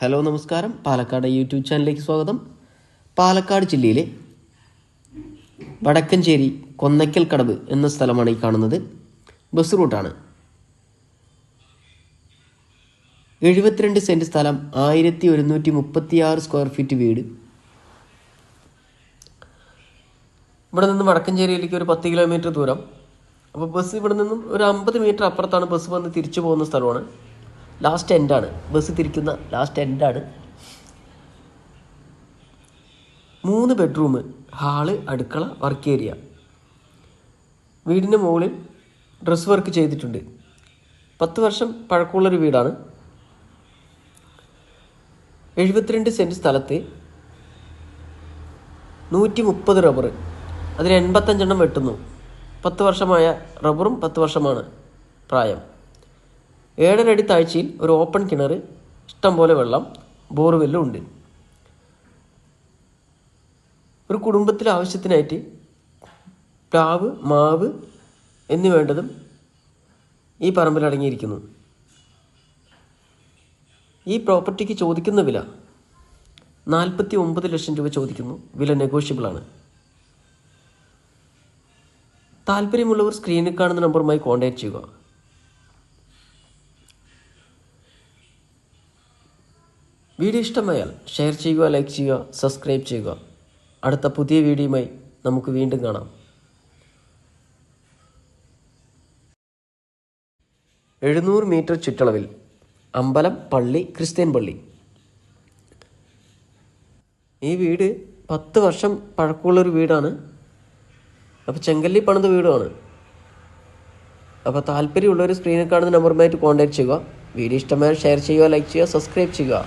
Hello നമസ്കാരം. Palakkad YouTube ചാനലിലേക്ക് സ്വാഗതം. പാലക്കാട് ജില്ലയിലെ വടക്കഞ്ചേരി കൊന്നയ്ക്കൽ കടവ് എന്ന സ്ഥലമാണ് ഈ കാണുന്നത്. ബസ് റൂട്ടാണ്. എഴുപത്തിരണ്ട് സെന്റ് സ്ഥലം ആയിരത്തി ഒരുന്നൂറ്റി മുപ്പത്തിയാറ് സ്ക്വയർ ഫീറ്റ് വീട്. ഇവിടെ നിന്ന് വടക്കഞ്ചേരിയിലേക്ക് ഒരു പത്ത് കിലോമീറ്റർ ദൂരം. അപ്പോൾ ബസ് ഇവിടെ നിന്നും ഒരു അമ്പത് മീറ്റർ അപ്പുറത്താണ് ബസ് വന്ന് തിരിച്ചു പോകുന്ന സ്ഥലമാണ്. ലാസ്റ്റ് എൻഡാണ് ബസ് തിരിക്കുന്ന ലാസ്റ്റ് എൻഡാണ് മൂന്ന് ബെഡ്റൂം ഹാൾ അടുക്കള വർക്ക് ഏരിയ വീടിന്റെ മുകളിൽ ഡ്രസ് വർക്ക് ചെയ്തിട്ടുണ്ട്. പത്ത് വർഷം പഴക്കമുള്ളൊരു വീടാണ്. എഴുപത്തിരണ്ട് സെന്റ് സ്ഥലത്ത് നൂറ്റി മുപ്പത് റബ്ബർ അതിൽ എൺപത്തഞ്ചെണ്ണം വെട്ടുന്നു. പത്ത് വർഷമായ റബ്ബറും പത്ത് വർഷമാണ് പ്രായം. ഏഴര അടി താഴ്ചയിൽ ഒരു ഓപ്പൺ കിണർ ഇഷ്ടംപോലെ വെള്ളം ബോർവെല്ലും ഉണ്ട്. ഒരു കുടുംബത്തിലെ ആവശ്യത്തിനായിട്ട് പ്ലാവ് മാവ് എന്നിവ വേണ്ടതും ഈ പറമ്പിൽ അടങ്ങിയിരിക്കുന്നു. ഈ പ്രോപ്പർട്ടിക്ക് ചോദിക്കുന്ന വില നാൽപ്പത്തി ഒമ്പത് ലക്ഷം രൂപ ചോദിക്കുന്നു. വില നെഗോഷ്യബിളാണ് താല്പര്യമുള്ളവർ സ്ക്രീനിൽ കാണുന്ന നമ്പറുമായി കോൺടാക്ട് ചെയ്യുക. വീഡിയോ ഇഷ്ടമായാൽ ഷെയർ ചെയ്യുക ലൈക്ക് ചെയ്യുക സബ്സ്ക്രൈബ് ചെയ്യുക. അടുത്ത പുതിയ വീഡിയോയുമായി നമുക്ക് വീണ്ടും കാണാം. എഴുന്നൂറ് മീറ്റർ ചുറ്റളവിൽ അമ്പലം പള്ളി ക്രിസ്ത്യൻ പള്ളി. ഈ വീട് പത്ത് വർഷം പഴക്കമുള്ളൊരു വീടാണ്. അപ്പോൾ ചെങ്കല്ലി പണിത വീടുമാണ്. അപ്പോൾ താല്പര്യമുള്ളവർ സ്ക്രീനിൽ കാണുന്ന നമ്പറുമായിട്ട് കോൺടാക്ട് ചെയ്യുക. വീഡിയോ ഇഷ്ടമായാൽ ഷെയർ ചെയ്യുക ലൈക്ക് ചെയ്യുക സബ്സ്ക്രൈബ് ചെയ്യുക.